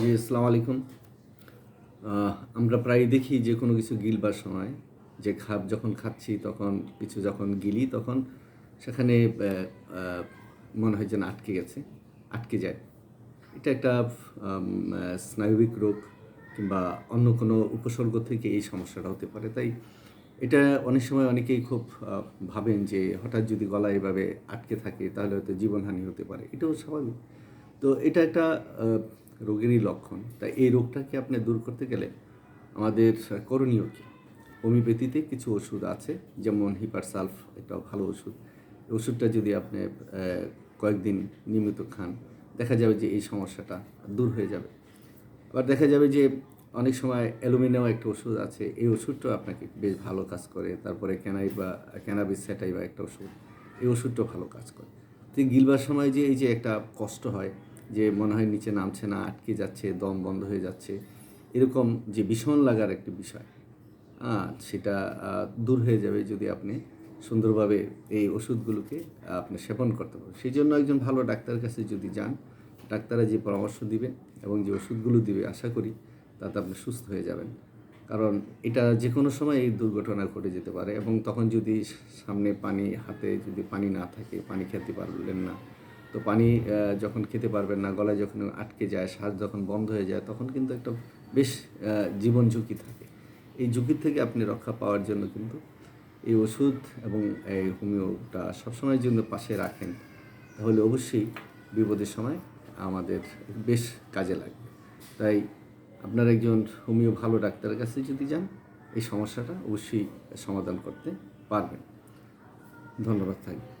জি, আসসালামু আলাইকুম। আমরা প্রায় দেখি যে কোনো কিছু গিলবার সময়, যে খাপ যখন খাচ্ছি, তখন কিছু যখন গিলি, তখন সেখানে মনে হয় যেন আটকে গেছে, আটকে যায়। এটা একটা স্নায়বিক রোগ কিংবা অন্য কোনো উপসর্গ থেকে এই সমস্যাটা হতে পারে। তাই এটা অনেক সময় অনেকেই খুব ভাবেন যে হঠাৎ যদি গলা এভাবে আটকে থাকে, তাহলে হয়তো জীবনহানি হতে পারে। এটাও স্বাভাবিক। তো এটা একটা রোগেরই লক্ষণ। তাই এই রোগটাকে আপনি দূর করতে গেলে আমাদের করণীয় কী? হোমিওপ্যাথিতে কিছু ওষুধ আছে, যেমন হিপারসালফ একটা ভালো ওষুধ। ওষুধটা যদি আপনি কয়েকদিন নিয়মিত খান, দেখা যাবে যে এই সমস্যাটা দূর হয়ে যাবে। আবার দেখা যাবে যে অনেক সময় অ্যালুমিনিয়াম একটা ওষুধ আছে, এই ওষুধটাও আপনাকে বেশ ভালো কাজ করে। তারপরে ক্যানাই বা, ক্যানাবিস স্যাটাই বা একটা ওষুধ, এই ওষুধটাও ভালো কাজ করে। তো গিলবার সময় যে এই যে একটা কষ্ট হয় যে মনে হয় নিচে নামছে না, আটকে যাচ্ছে, দম বন্ধ হয়ে যাচ্ছে, এরকম যে ভীষণ লাগার একটি বিষয় সেটা দূর হয়ে যাবে যদি আপনি সুন্দরভাবে এই ওষুধগুলোকে আপনি সেবন করতে পারেন। সেই জন্য একজন ভালো ডাক্তারের কাছে যদি যান, ডাক্তাররা যে পরামর্শ দিবে এবং যে ওষুধগুলো দিবে, আশা করি তাতে আপনি সুস্থ হয়ে যাবেন। কারণ এটা যে কোনো সময় এই দুর্ঘটনা ঘটে যেতে পারে এবং তখন যদি সামনে পানি, হাতে যদি পানি না থাকে, পানি খেতে পারলেন না তো পানি যখন খেতে পারবেন না, গলায় যখন আটকে যায়, শ্বাস যখন বন্ধ হয়ে যায়, তখন কিন্তু একটা বেশ জীবন ঝুঁকি থাকে। এই ঝুঁকির থেকে আপনি রক্ষা পাওয়ার জন্য কিন্তু এই ওষুধ এবং এই হোমিওটা সবসময়ের জন্য পাশে রাখেন। তাহলে অবশ্যই বিপদের সময় আমাদের বেশ কাজে লাগবে। তাই আপনার একজন হোমিও ভালো ডাক্তারের কাছে যদি যান, এই সমস্যাটা অবশ্যই সমাধান করতে পারবেন। ধন্যবাদ থাকবে